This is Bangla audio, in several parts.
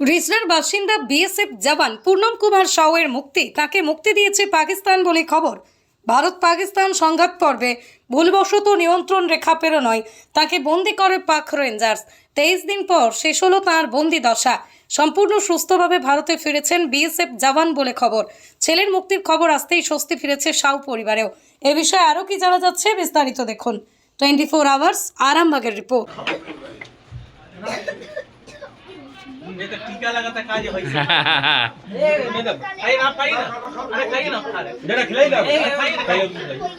রিজনার বাসিন্দা বিএসএফ জওয়ান পূর্ণম কুমার সাউয়ের মুক্তি। তাকে মুক্তি দিয়েছে পাকিস্তান বলে খবর। ভারত পাকিস্তান সংঘাত পর্বে ভুলবশত নিয়ন্ত্রণ রেখা পেরোনয় তাকে বন্দি করে পাক রেঞ্জার্স। তেইশ দিন পর শেষ হলো তাঁর বন্দি দশা। সম্পূর্ণ সুস্থভাবে ভারতে ফিরেছেন বিএসএফ জওয়ান বলে খবর। ছেলের মুক্তির খবর আসতেই স্বস্তি ফিরেছে সাউ পরিবারেও। এ বিষয়ে আরও কি জানা যাচ্ছে বিস্তারিত দেখুন। টোয়েন্টি ফোর আওয়ার্স, আরামবাগের রিপোর্ট। ये तो टीका लगाता काज है मैडम खाई ना खाई ना अरे खाई ना अरे जरा खिलाई ना खाई खाई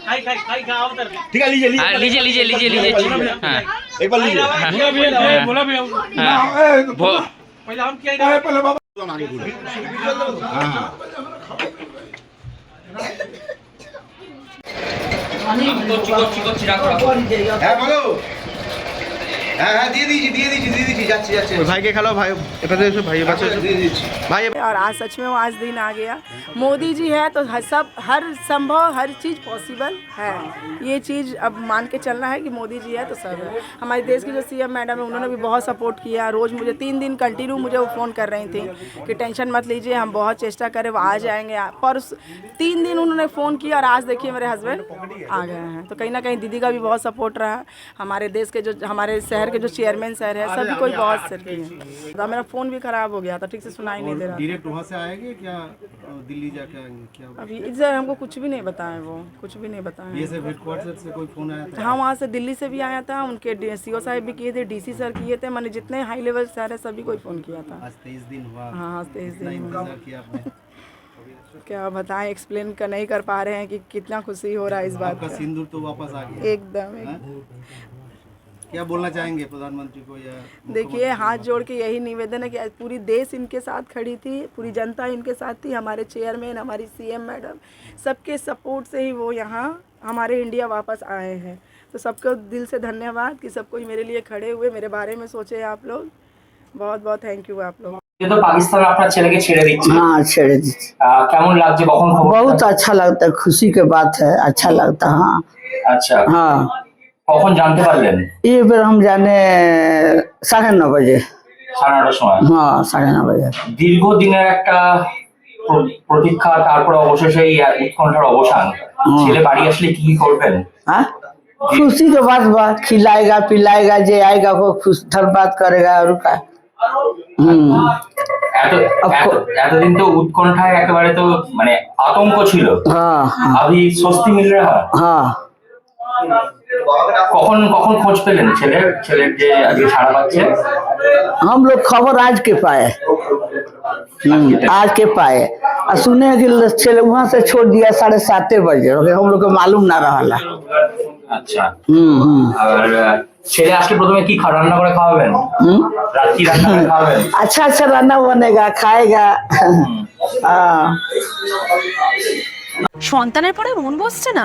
खाई खाई खाई खा आओ तर ठीक है लीजिए हाँ, लीजिए लीजिए लीजिए लीजिए हाँ एक बार लीजिए बोला भी है बोला भी है हाँ वो- पहले हम क्या है হ্যাঁ বলো और आज सच में वो आज दिन आ गया। मोदी जी है तो सब हर संभव हर चीज़ पॉसिबल है। ये चीज़ अब मान के चलना है कि मोदी जी है तो सब है। हमारे देश की जो सीएम मैडम है उन्होंने भी बहुत सपोर्ट किया। रोज़ मुझे तीन दिन कंटिन्यू मुझे वो फ़ोन कर रही थी कि टेंशन मत लीजिए हम बहुत चेष्टा करें वो आ जाएँगे। पर तीन दिन उन्होंने फ़ोन किया और आज देखिए मेरे हस्बैंड आ गए हैं। तो कहीं ना कहीं दीदी का भी बहुत सपोर्ट रहा। हमारे देश के जो हमारे शहर के जो चेयरमैन सर है सभी कोई बहुत सर किए हैं। मेरा फ़ोन भी ख़राब हो गया था ठीक से सुनाई नहीं दे रहा डायरेक्ट वहाँ से आएँगे क्या दिल्ली जाके आएँगे क्या अभी इधर हमको कुछ भी नहीं बताए वो कुछ भी नहीं बताए हेडक्वार्टर से कोई फ़ोन आया था? हाँ वहाँ से दिल्ली से भी आया था उनके सी ओ साहब भी किए थे डीसी सर किए थे मैंने जितने हाई लेवल सर है सभी कोई फ़ोन किया था। आज तेईस दिन हुआ। हाँ तेईस दिन हुआ। क्या बताएँ एक्सप्लेन कर नहीं कर पा रहे हैं कि कितना खुशी हो रहा है इस बात का सिंदूर तो वापस आ गया। एकदम हाँ? एक- क्या बोलना चाहेंगे प्रधानमंत्री को या देखिए हाथ जोड़ के यही निवेदन है कि आज पूरी देश इनके साथ खड़ी थी पूरी जनता इनके साथ थी हमारे चेयरमैन हमारी सीएम मैडम सबके सपोर्ट से ही वो यहाँ हमारे इंडिया वापस आए हैं तो सबको दिल से धन्यवाद कि सब कोई मेरे लिए खड़े हुए मेरे बारे में सोचे आप लोग बहुत बहुत थैंक यू आप लोग ये तो पाकिस्तान আপনার ছেলেকে ছেড়ে দিচ্ছে हाँ छेड़ दीजिए আহ, কেমন লাগছে কখন খবর बहुत अच्छा लगता है खुशी के बात है अच्छा लगता है हाँ আচ্ছা हाँ কখন জানতে পারলেন ये बेर हम जाने साढ़े नौ बजे সাড়ে নটার সময় हाँ साढ़े नौ बजे দীর্ঘদিনের একটা প্র- প্রতীক্ষা তারপরে অবশেষে এই উৎকণ্ঠার অবসান ছেলে বাড়ি আসলে কি কি করবেন हाँ खुशी के बात बा खिलाएगा पिलाएगा जे आएगा वो खुश धर बात करेगा और का हम्म এত এত- এতদিন তো উৎকণ্ঠায় একেবারে তো মানে আতঙ্ক ছিল हाँ हाँ আবি স্বস্তি মিল রা हाँ কখন কখন খোঁজ পেলেন ছেলের ছেলের যে আজকে ছাড়া পাচ্ছে हम लोग खबर आज के पाए हम्म, आज के पाए और सुने कि चले वहाँ से छोड़ दिया साढ़े सात बजे हम लोग को मालूम ना रहा আচ্ছা हम्म हम्म আর আহ, ছেলে আসলে প্রথমে কি খা- রান্না করে খাওয়াবেন हम्म রাত্রি রান্না করে খাওয়াবেন अच्छा अच्छा रान्ना बनेगा खाएगा हाँ সন্তানের পরে মন বসছে না